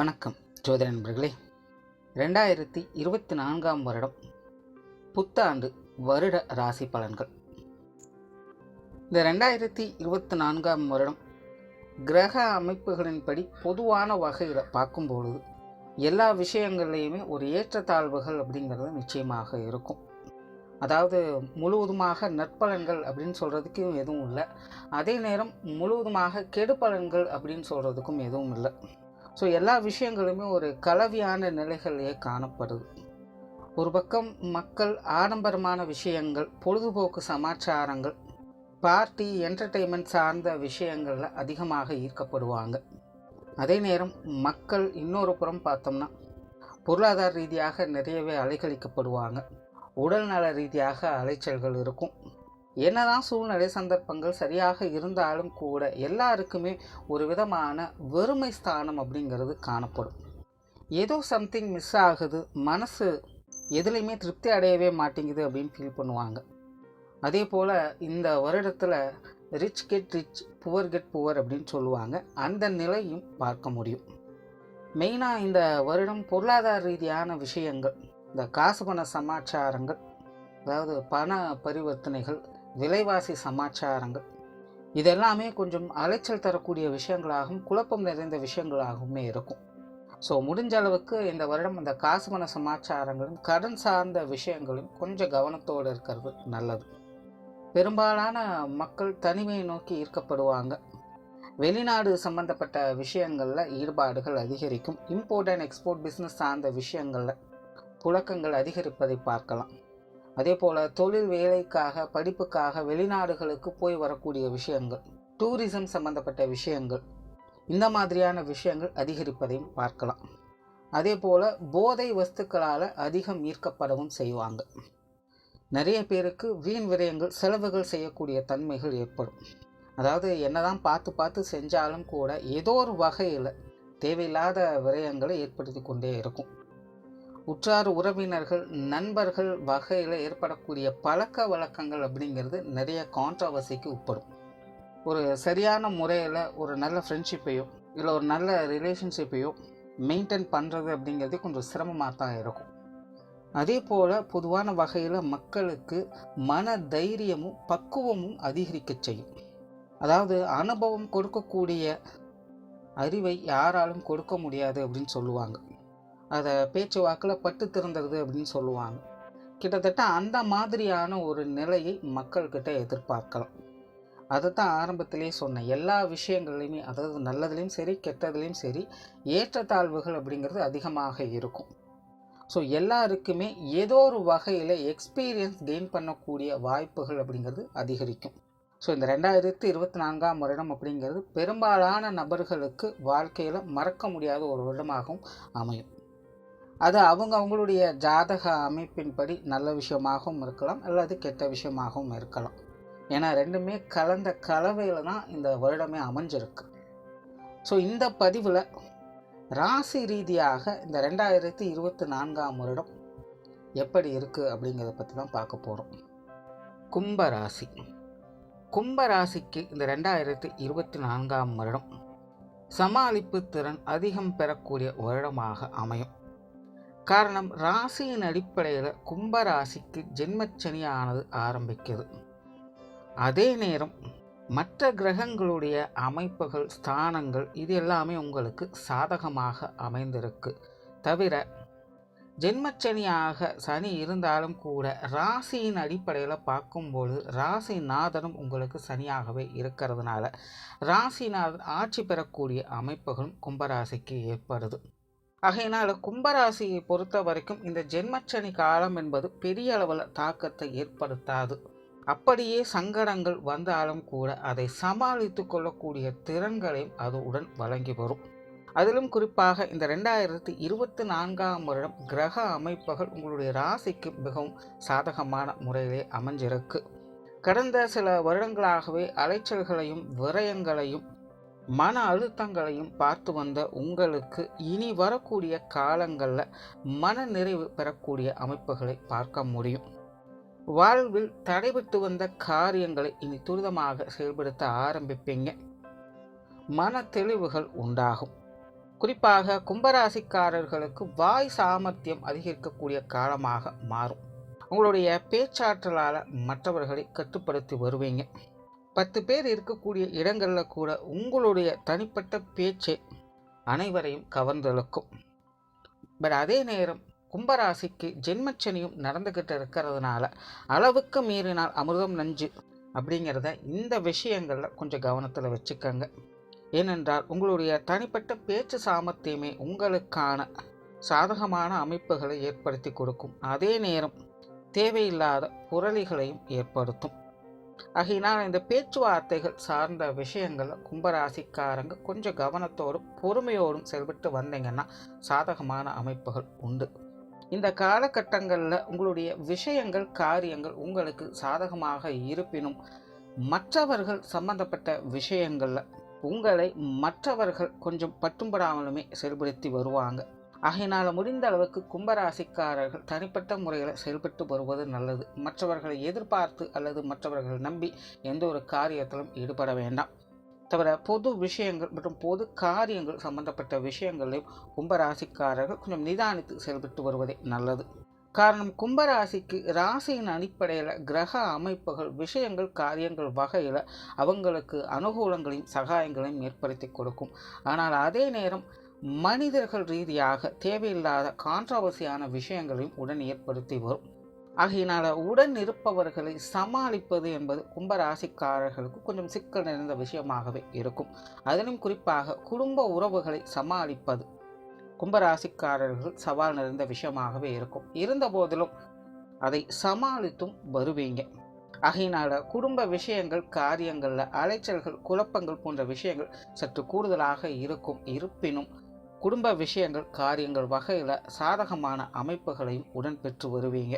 வணக்கம் ஜோதிட நண்பர்களே. ரெண்டாயிரத்தி இருபத்தி நான்காம் வருடம் புத்தாண்டு வருட ராசி பலன்கள். இந்த ரெண்டாயிரத்தி இருபத்தி நான்காம் வருடம் கிரக அமைப்புகளின்படி பொதுவான வகையில் பார்க்கும்பொழுது எல்லா விஷயங்கள்லையுமே ஒரு ஏற்றத்தாழ்வுகள் அப்படிங்கிறது நிச்சயமாக இருக்கும். அதாவது முழுவதுமாக நற்பலன்கள் அப்படின்னு சொல்கிறதுக்கும் எதுவும் இல்லை. அதே நேரம் முழுவதுமாக கெடுபலன்கள் அப்படின்னு சொல்கிறதுக்கும் எதுவும் இல்லை. ஸோ எல்லா விஷயங்களுமே ஒரு கலவையான நிலைகளிலே காணப்படுது. ஒரு பக்கம் மக்கள் ஆடம்பரமான விஷயங்கள் பொழுதுபோக்கு சமாச்சாரங்கள் பார்ட்டி என்டர்டெயின்மெண்ட் சார்ந்த விஷயங்களில் அதிகமாக ஈர்க்கப்படுவாங்க. அதே நேரம் மக்கள் இன்னொரு புறம் பார்த்தோம்னா பொருளாதார ரீதியாக நிறையவே அலைக்கழிக்கப்படுவாங்க உடல்நல ரீதியாக அலைச்சல்கள் இருக்கும். என்னதான் சூழ்நிலை சந்தர்ப்பங்கள் சரியாக இருந்தாலும் கூட எல்லாருக்குமே ஒரு விதமான வெறுமை ஸ்தானம் அப்படிங்கிறது காணப்படும். ஏதோ சம்திங் மிஸ் ஆகுது மனசு எதுலேயுமே திருப்தி அடையவே மாட்டேங்குது அப்படின்னு ஃபீல் பண்ணுவாங்க. அதே போல் இந்த வருடத்தில் rich get rich poor get poor அப்படின்னு சொல்லுவாங்க. அந்த நிலையும் பார்க்க முடியும். மெயினாக இந்த வருடம் பொருளாதார ரீதியான விஷயங்கள் இந்த காசு பண சமாச்சாரங்கள் அதாவது பண பரிவர்த்தனைகள் விலைவாசி சமாச்சாரங்கள். இதெல்லாமே கொஞ்சம் அலைச்சல் தரக்கூடிய விஷயங்களாகவும் குழப்பம் நிறைந்த விஷயங்களாகவுமே இருக்கும். ஸோ முடிஞ்ச அளவுக்கு இந்த வருடம் அந்த காசு மன சமாச்சாரங்களும் கடன் சார்ந்த விஷயங்களும் கொஞ்சம் கவனத்தோடு இருக்கிறது நல்லது. பெரும்பாலான மக்கள் தனிமையை நோக்கி ஈர்க்கப்படுவாங்க. வெளிநாடு சம்பந்தப்பட்ட விஷயங்களில் ஈடுபாடுகள் அதிகரிக்கும். இம்போர்ட் அண்ட் எக்ஸ்போர்ட் பிஸ்னஸ் சார்ந்த விஷயங்களில் புழக்கங்கள் அதிகரிப்பதை பார்க்கலாம். அதே போல் தொழில் வேலைக்காக படிப்புக்காக வெளிநாடுகளுக்கு போய் வரக்கூடிய விஷயங்கள் டூரிசம் சம்பந்தப்பட்ட விஷயங்கள் இந்த மாதிரியான விஷயங்கள் அதிகரிப்பதையும் பார்க்கலாம். அதே போல் போதை வஸ்துக்களால் அதிகம் ஈர்க்கப்படவும் செய்வாங்க. நிறைய பேருக்கு வீண் விரயங்கள் செலவுகள் செய்யக்கூடிய தன்மைகள் ஏற்படும். அதாவது என்னதான் பார்த்து பார்த்து செஞ்சாலும் கூட ஏதோ ஒரு வகையில் தேவையில்லாத விரயங்களை ஏற்படுத்தி கொண்டே இருக்கும். உற்றார் உறவினர்கள் நண்பர்கள் வகையில் ஏற்படக்கூடிய பழக்க வழக்கங்கள் அப்படிங்கிறது நிறைய கான்ட்ரவர்சிக்கு உட்படும். ஒரு சரியான முறையில் ஒரு நல்ல ஃப்ரெண்ட்ஷிப்பையோ இல்லை ஒரு நல்ல ரிலேஷன்ஷிப்பையோ மெயின்டைன் பண்ணுறது அப்படிங்கிறது கொஞ்சம் சிரமமாக தான் இருக்கும். அதே போல் பொதுவான வகையில் மக்களுக்கு மன தைரியமும் பக்குவமும் அதிகரிக்க செய்யும். அதாவது அனுபவம் கொடுக்கக்கூடிய அறிவை யாராலும் கொடுக்க முடியாது அப்படின்னு சொல்லுவாங்க. அதை பேச்சு வாக்கில் பட்டு திறந்துடுது அப்படின்னு சொல்லுவாங்க. கிட்டத்தட்ட அந்த மாதிரியான ஒரு நிலையை மக்கள்கிட்ட எதிர்பார்க்கலாம். அதை தான் ஆரம்பத்திலே சொன்னேன் எல்லா விஷயங்கள்லையுமே அதாவது நல்லதுலேயும் சரி கெட்டதுலேயும் சரி ஏற்றத்தாழ்வுகள் அப்படிங்கிறது அதிகமாக இருக்கும். ஸோ எல்லாருக்குமே ஏதோ ஒரு வகையில் எக்ஸ்பீரியன்ஸ் கெயின் பண்ணக்கூடிய வாய்ப்புகள் அப்படிங்கிறது அதிகரிக்கும். ஸோ இந்த ரெண்டாயிரத்தி இருபத்தி நான்காம் வருடம் அப்படிங்கிறது பெரும்பாலான நபர்களுக்கு வாழ்க்கையில் மறக்க முடியாத ஒரு வருடமாகவும் அமையும். அது அவங்க அவங்களுடைய ஜாதக அமைப்பின்படி நல்ல விஷயமாகவும் இருக்கலாம் அல்லது கெட்ட விஷயமாகவும் இருக்கலாம். ஏன்னா ரெண்டுமே கலந்த கலவையில் தான் இந்த வருடமே அமைஞ்சிருக்கு. ஸோ இந்த பதிவில் ராசி ரீதியாக இந்த ரெண்டாயிரத்தி இருபத்தி நான்காம் வருடம் எப்படி இருக்குது அப்படிங்கிறத பற்றி தான் பார்க்க போகிறோம் கும்ப ராசி. கும்ப ராசிக்கு இந்த ரெண்டாயிரத்தி இருபத்தி நான்காம் வருடம் சமாளிப்பு திறன் அதிகம் பெறக்கூடிய வருடமாக அமையும். காரணம் ராசியின் அடிப்படையில் கும்ப ராசிக்கு ஜென்மச்சனியானது ஆரம்பிக்குது. அதே நேரம் மற்ற கிரகங்களுடைய அமைப்புகள் ஸ்தானங்கள் இது எல்லாமே உங்களுக்கு சாதகமாக அமைந்திருக்கு. தவிர ஜென்மச்சனியாக சனி இருந்தாலும் கூட ராசியின் அடிப்படையில் பார்க்கும்போது ராசிநாதனும் உங்களுக்கு சனியாகவே இருக்கிறதுனால ராசிநாதன் ஆட்சி பெறக்கூடிய அமைப்புகளும் கும்பராசிக்கு ஏற்படுது. ஆகையினால் கும்பராசியை பொறுத்த வரைக்கும் இந்த ஜென்மச்சனி காலம் என்பது பெரிய அளவில் தாக்கத்தை ஏற்படுத்தாது. அப்படியே சங்கடங்கள் வந்தாலும் கூட அதை சமாளித்து கொள்ளக்கூடிய திறன்களையும் அது உடன் வழங்கி வரும். அதிலும் குறிப்பாக இந்த ரெண்டாயிரத்தி இருபத்தி நான்காம் வருடம் கிரக அமைப்புகள் உங்களுடைய ராசிக்கு மிகவும் சாதகமான முறையிலே அமைஞ்சிருக்கு. கடந்த சில வருடங்களாகவே அலைச்சல்களையும் விரயங்களையும் மன அழுத்தங்களையும் பார்த்து வந்த உங்களுக்கு இனி வரக்கூடிய காலங்களில் மன நிறைவு பெறக்கூடிய அமைப்புகளை பார்க்க முடியும். வாழ்வில் தடைபட்டு வந்த காரியங்களை இனி துரிதமாக செயல்படுத்த ஆரம்பிப்பீங்க. மன தெளிவுகள் உண்டாகும். குறிப்பாக கும்பராசிக்காரர்களுக்கு வாய் சாமர்த்தியம் அதிகரிக்கக்கூடிய காலமாக மாறும். உங்களுடைய பேச்சாற்றலால் மற்றவர்களை கட்டுப்படுத்தி வருவீங்க. பத்து பேர் இருக்கக்கூடிய இடங்களில் கூட உங்களுடைய தனிப்பட்ட பேச்சு அனைவரையும் கவர்ந்தெழுக்கும். பட் அதே நேரம் கும்பராசிக்கு ஜென்மச்சனியும் நடந்துக்கிட்டு இருக்கிறதுனால அளவுக்கு மீறினால் அமிர்தம் நஞ்சு அப்படிங்கிறத இந்த விஷயங்களில் கொஞ்சம் கவனத்தில் வச்சுக்கோங்க. ஏனென்றால் உங்களுடைய தனிப்பட்ட பேச்சு சாமர்த்தியமே உங்களுக்கான சாதகமான அமைப்புகளை ஏற்படுத்தி கொடுக்கும். அதே நேரம் தேவையில்லாத புரளிகளையும் ஏற்படுத்தும். ஆகையினால் இந்த பேச்சுவார்த்தைகள் சார்ந்த விஷயங்களில் கும்பராசிக்காரங்க கொஞ்சம் கவனத்தோடும் பொறுமையோடும் செயல்பட்டு வந்தீங்கன்னா சாதகமான அமைப்புகள் உண்டு. இந்த காலகட்டங்களில் உங்களுடைய விஷயங்கள் காரியங்கள் உங்களுக்கு சாதகமாக இருப்பினும் மற்றவர்கள் சம்பந்தப்பட்ட விஷயங்களில் உங்களை மற்றவர்கள் கொஞ்சம் பட்டும்படாமலுமே செயல்படுத்தி வருவாங்க. ஆகையினால் முடிந்த அளவுக்கு கும்பராசிக்காரர்கள் தனிப்பட்ட முறையில் செயல்பட்டு வருவது நல்லது. மற்றவர்களை எதிர்பார்த்து அல்லது மற்றவர்கள் நம்பி எந்த ஒரு காரியத்திலும் ஈடுபட வேண்டாம். தவிர பொது விஷயங்கள் மற்றும் பொது காரியங்கள் சம்பந்தப்பட்ட விஷயங்களையும் கும்பராசிக்காரர்கள் கொஞ்சம் நிதானித்து செயல்பட்டு வருவதே நல்லது. காரணம் கும்பராசிக்கு ராசியின் அடிப்படையில் கிரக அமைப்புகள் விஷயங்கள் காரியங்கள் வகையில் அவங்களுக்கு அனுகூலங்களையும் சகாயங்களையும் ஏற்படுத்தி கொடுக்கும். ஆனால் அதே நேரம் மனிதர்கள் ரீதியாக தேவையில்லாத கான்ட்ரவர்சியான விஷயங்களையும் உடன் ஏற்படுத்தி வரும். ஆகையினால் உடன் இருப்பவர்களை சமாளிப்பது என்பது கும்பராசிக்காரர்களுக்கு கொஞ்சம் சிக்கல் நிறைந்த விஷயமாகவே இருக்கும். அதிலும் குறிப்பாக குடும்ப உறவுகளை சமாளிப்பது கும்பராசிக்காரர்கள் சவால் நிறைந்த விஷயமாகவே இருக்கும். இருந்த போதிலும் அதை சமாளித்தும் வருவீங்க. ஆகையினால குடும்ப விஷயங்கள் காரியங்களில் அலைச்சல்கள் குழப்பங்கள் போன்ற விஷயங்கள் சற்று கூடுதலாக இருக்கும். இருப்பினும் குடும்ப விஷயங்கள் காரியங்கள் வகையில் சாதகமான அமைப்புகளையும் உடன் பெற்று வருவீங்க.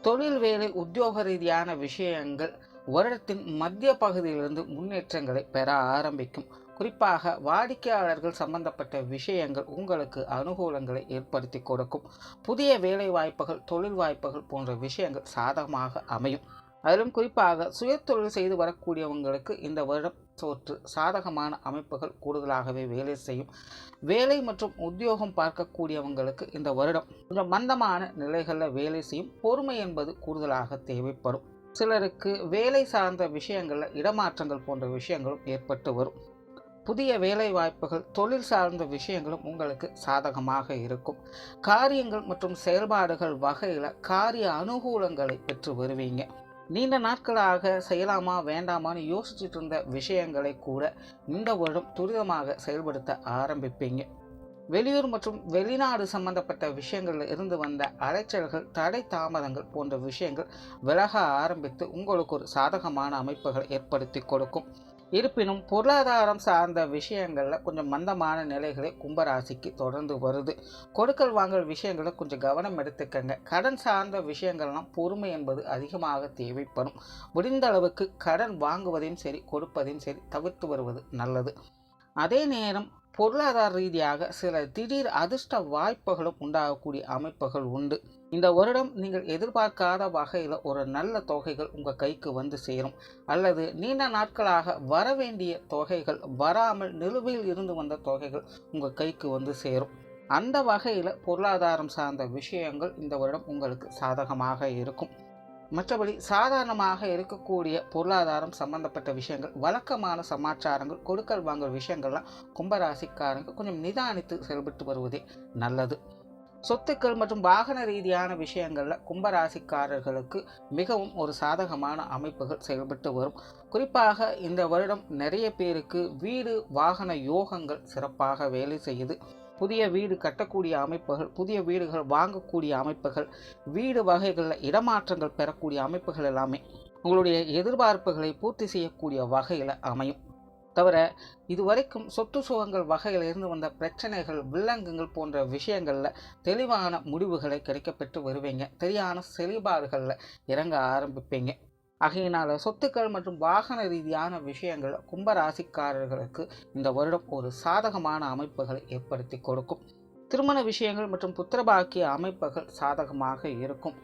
தொழில் வேலை உத்தியோக ரீதியான விஷயங்கள் வருடத்தின் மத்திய பகுதியிலிருந்து முன்னேற்றங்களை பெற ஆரம்பிக்கும். குறிப்பாக வாடிக்கையாளர்கள் சம்பந்தப்பட்ட விஷயங்கள் உங்களுக்கு அனுகூலங்களை ஏற்படுத்தி கொடுக்கும். புதிய வேலை வாய்ப்புகள் தொழில் வாய்ப்புகள் போன்ற விஷயங்கள் சாதகமாக அமையும். அதிலும் குறிப்பாக சுயதொழில் செய்து வரக்கூடியவங்களுக்கு இந்த வருடம் சோற்று சாதகமான அமைப்புகள் கூடுதலாகவே வேலை செய்யும். வேலை மற்றும் உத்தியோகம் பார்க்கக்கூடியவங்களுக்கு இந்த வருடம் கொஞ்சம் மந்தமான நிலைகளில் வேலை செய்யும். பொறுமை என்பது கூடுதலாக தேவைப்படும். சிலருக்கு வேலை சார்ந்த விஷயங்களில் இடமாற்றங்கள் போன்ற விஷயங்களும் ஏற்பட்டு வரும். புதிய வேலை வாய்ப்புகள் தொழில் சார்ந்த விஷயங்களும் உங்களுக்கு சாதகமாக இருக்கும். காரியங்கள் மற்றும் செயல்பாடுகள் வகையில் காரிய அனுகூலங்களை பெற்று வருவீங்க. நீண்ட நாட்களாக செய்யலாமா வேண்டாமான்னு யோசிச்சுட்டு இருந்த விஷயங்களை கூட இந்த வருடம் துரிதமாக செயல்படுத்த ஆரம்பிப்பீங்க. வெளியூர் மற்றும் வெளிநாடு சம்பந்தப்பட்ட விஷயங்களில் இருந்து வந்த அலைச்சல்கள் தடை தாமதங்கள் போன்ற விஷயங்கள் விலக ஆரம்பித்து உங்களுக்கு ஒரு சாதகமான அமைப்புகளை ஏற்படுத்தி கொடுக்கும். இருப்பினும் பொருளாதாரம் சார்ந்த விஷயங்களில் கொஞ்சம் மந்தமான நிலைகளை கும்பராசிக்கு தொடர்ந்து வருது. கொடுக்கல் வாங்கல் விஷயங்களை கொஞ்சம் கவனம் எடுத்துக்கங்க. கடன் சார்ந்த விஷயங்கள்லாம் பொறுமை என்பது அதிகமாக தேவைப்படும். முடிந்த அளவுக்கு கடன் வாங்குவதையும் சரி கொடுப்பதையும் சரி தவிர்த்து வருவது நல்லது. அதே நேரம் பொருளாதார ரீதியாக சில திடீர் அதிர்ஷ்ட வாய்ப்புகளும் உண்டாகக்கூடிய அமைப்புகள் உண்டு. இந்த வருடம் நீங்கள் எதிர்பார்க்காத வகையில் ஒரு நல்ல தொகைகள் உங்கள் கைக்கு வந்து சேரும். அல்லது நீண்ட நாட்களாக வர வேண்டிய தொகைகள் வராமல் நிலுவையில் இருந்து வந்த தொகைகள் உங்கள் கைக்கு வந்து சேரும். அந்த வகையில் பொருளாதாரம் சார்ந்த விஷயங்கள் இந்த வருடம் உங்களுக்கு சாதகமாக இருக்கும். மற்றபடி சாதாரணமாக இருக்கக்கூடிய பொருளாதாரம் சம்பந்தப்பட்ட விஷயங்கள் வழக்கமான சமாச்சாரங்கள் கொடுக்கல் வாங்கல் விஷயங்கள்லாம் கும்பராசிக்காரங்க கொஞ்சம் நிதானித்து செயல்பட்டு வருவதே நல்லது. சொத்துக்கள் மற்றும் வாகன ரீதியான விஷயங்களில் கும்பராசிக்காரர்களுக்கு மிகவும் ஒரு சாதகமான அமைப்புகள் செயல்பட்டு வரும். குறிப்பாக இந்த வருடம் நிறைய பேருக்கு வீடு வாகன யோகங்கள் சிறப்பாக வேலை செய்யுது. புதிய வீடு கட்டக்கூடிய அமைப்புகள் புதிய வீடுகள் வாங்கக்கூடிய அமைப்புகள் வீடு வகைகளில் இடமாற்றங்கள் பெறக்கூடிய அமைப்புகள் எல்லாமே உங்களுடைய எதிர்பார்ப்புகளை பூர்த்தி செய்யக்கூடிய வகையில் அமையும். தவிர இதுவரைக்கும் சொத்து சுகங்கள் வகையில் இருந்து வந்த பிரச்சனைகள் வில்லங்கங்கள் போன்ற விஷயங்களில் தெளிவான முடிவுகளை கிடைக்கப்பெற்று வருவீங்க. தெரியான செயல்பாடுகளில் இறங்க ஆரம்பிப்பீங்க. ஆகையினால சொத்துக்கள் மற்றும் வாகன ரீதியான விஷயங்கள் கும்பராசிக்காரர்களுக்கு இந்த வருடம் ஒரு சாதகமான அமைப்புகளை ஏற்படுத்தி கொடுக்கும். திருமண விஷயங்கள் மற்றும் புத்திரபாக்கிய அமைப்புகள் சாதகமாக இருக்கும்.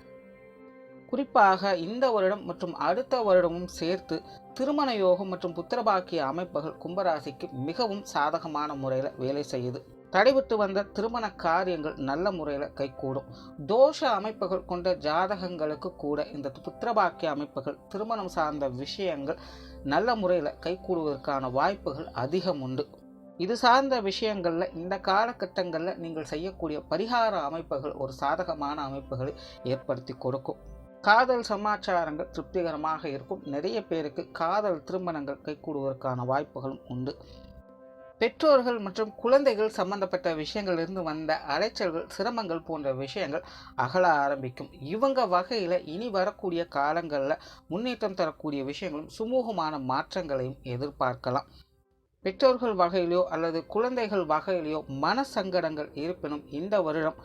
குறிப்பாக இந்த வருடம் மற்றும் அடுத்த வருடமும் சேர்த்து திருமண யோகம் மற்றும் புத்திரபாக்கிய அமைப்புகள் கும்பராசிக்கு மிகவும் சாதகமான முறையில் வேலை செய்யுது. தடைபட்டு வந்த திருமண காரியங்கள் நல்ல முறையில் கைகூடும். தோஷ அமைப்புகள் கொண்ட ஜாதகங்களுக்கு கூட இந்த புத்திரபாக்கிய அமைப்புகள் திருமணம் சார்ந்த விஷயங்கள் நல்ல முறையில் கைகூடுவதற்கான வாய்ப்புகள் அதிகம் உண்டு. இது சார்ந்த விஷயங்களில் இந்த காலகட்டங்களில் நீங்கள் செய்யக்கூடிய பரிகார அமைப்புகள் ஒரு சாதகமான அமைப்புகளை ஏற்படுத்தி கொடுக்கும். காதல் சமாச்சாரங்கள் திருப்திகரமாக இருக்கும். நிறைய பேருக்கு காதல் திருமணங்கள் கைகூடுவதற்கான வாய்ப்புகளும் உண்டு. பெற்றோர்கள் மற்றும் குழந்தைகள் சம்பந்தப்பட்ட விஷயங்களிலிருந்து வந்த அலைச்சல்கள் சிரமங்கள் போன்ற விஷயங்கள் அகல ஆரம்பிக்கும். இவங்க வகையில் இனி வரக்கூடிய காலங்களில் முன்னேற்றம் தரக்கூடிய விஷயங்களும் சுமூகமான மாற்றங்களையும் எதிர்பார்க்கலாம். பெற்றோர்கள் வகையிலையோ அல்லது குழந்தைகள் வகையிலையோ மன சங்கடங்கள் இருப்பினும் இந்த வருடம்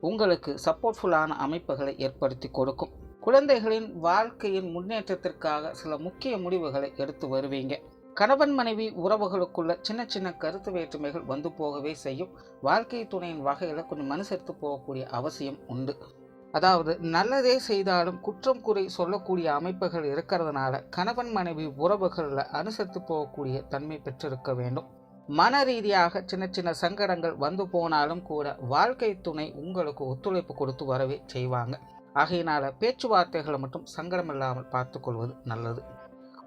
உங்களுக்கு சப்போர்ட்ஃபுல்லான அமைப்புகளை ஏற்படுத்தி கொடுக்கும். குழந்தைகளின் வாழ்க்கையின் முன்னேற்றத்திற்காக சில முக்கிய முடிவுகளை எடுத்து வருவீங்க. கணவன் மனைவி உறவுகளுக்குள்ள சின்ன சின்ன கருத்து வேற்றுமைகள் வந்து போகவே செய்யும். வாழ்க்கை துணையின் வகையில் கொஞ்சம் மனுசரித்து போகக்கூடிய அவசியம் உண்டு. அதாவது நல்லதே செய்தாலும் குற்றம் குறை சொல்லக்கூடிய அமைப்புகள் இருக்கிறதுனால கணவன் மனைவி உறவுகளில் அனுசரித்து போகக்கூடிய தன்மை பெற்றிருக்க வேண்டும். மன ரீதியாக சின்ன சின்ன சங்கடங்கள் வந்து போனாலும் கூட வாழ்க்கை துணை உங்களுக்கு ஒத்துழைப்பு கொடுத்து வரவே செய்வாங்க. ஆகையினால பேச்சுவார்த்தைகளை மட்டும் சங்கடம் இல்லாமல் பார்த்துக்கொள்வது நல்லது.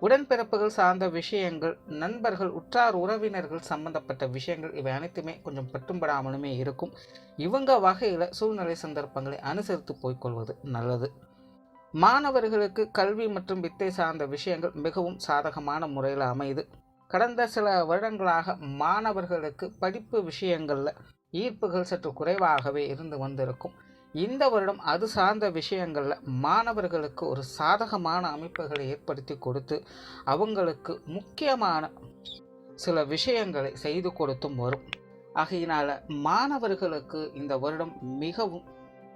உடன்பிறப்புகள் சார்ந்த விஷயங்கள் நண்பர்கள் உற்றார் உறவினர்கள் சம்பந்தப்பட்ட விஷயங்கள் இவை அனைத்துமே கொஞ்சம் பட்டும்படாமலுமே இருக்கும். இவங்க வகையில் சூழ்நிலை சந்தர்ப்பங்களை அனுசரித்து போய்க்கொள்வது நல்லது. மாணவர்களுக்கு கல்வி மற்றும் வித்தை சார்ந்த விஷயங்கள் மிகவும் சாதகமான முறையில் அமையுது. கடந்த சில வருடங்களாக மாணவர்களுக்கு படிப்பு விஷயங்களில் ஈர்ப்புகள் சற்று குறைவாகவே இருந்து வந்திருக்கும். இந்த வருடம் அது சார்ந்த விஷயங்களில் மாணவர்களுக்கு ஒரு சாதகமான அமைப்புகளை ஏற்படுத்தி கொடுத்து அவங்களுக்கு முக்கியமான சில விஷயங்களை செய்து கொடுத்தும் வரும். ஆகையினால் மாணவர்களுக்கு இந்த வருடம் மிகவும்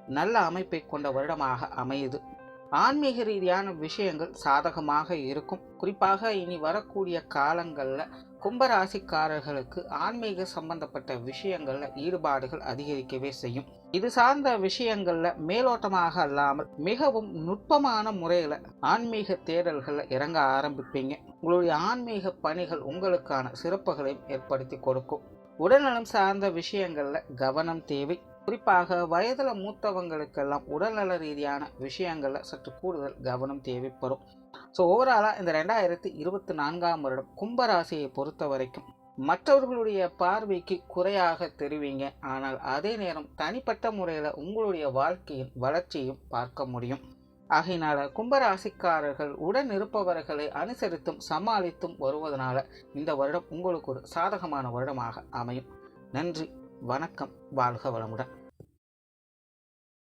நல்ல அமைப்பை கொண்ட வருடமாக அமையுது. ஆன்மீக ரீதியான விஷயங்கள் சாதகமாக இருக்கும். குறிப்பாக இனி வரக்கூடிய காலங்களில் கும்பராசிக்காரர்களுக்கு ஆன்மீக சம்பந்தப்பட்ட விஷயங்களில் ஈடுபாடுகள் அதிகரிக்கவே செய்யும். இது சார்ந்த விஷயங்களில் மேலோட்டமாக அல்லாமல் மிகவும் நுட்பமான முறையில் ஆன்மீக தேடல்களில் இறங்க ஆரம்பிப்பீங்க. உங்களுடைய ஆன்மீக பணிகள் உங்களுக்கான சிறப்புகளையும் ஏற்படுத்தி கொடுக்கும். உடல்நலம் சார்ந்த விஷயங்களில் கவனம் தேவை. குறிப்பாக வயதில் மூத்தவங்களுக்கெல்லாம் உடல்நல ரீதியான விஷயங்களில் சற்று கூடுதல் கவனம் தேவைப்படும். ஸோ ஓவராலாக இந்த ரெண்டாயிரத்தி இருபத்தி நான்காம் வருடம் கும்பராசியை பொறுத்த வரைக்கும் மற்றவர்களுடைய பார்வைக்கு குறையாக தெரிவிங்க. ஆனால் அதே நேரம் தனிப்பட்ட முறையில் உங்களுடைய வாழ்க்கையின் வளர்ச்சியும் பார்க்க முடியும். ஆகையினால கும்பராசிக்காரர்கள் உடன் இருப்பவர்களை அனுசரித்தும் சமாளித்தும் வருவதனால இந்த வருடம் உங்களுக்கு ஒரு சாதகமான வருடமாக அமையும். நன்றி வணக்கம் வாழ்க வளமுடன்.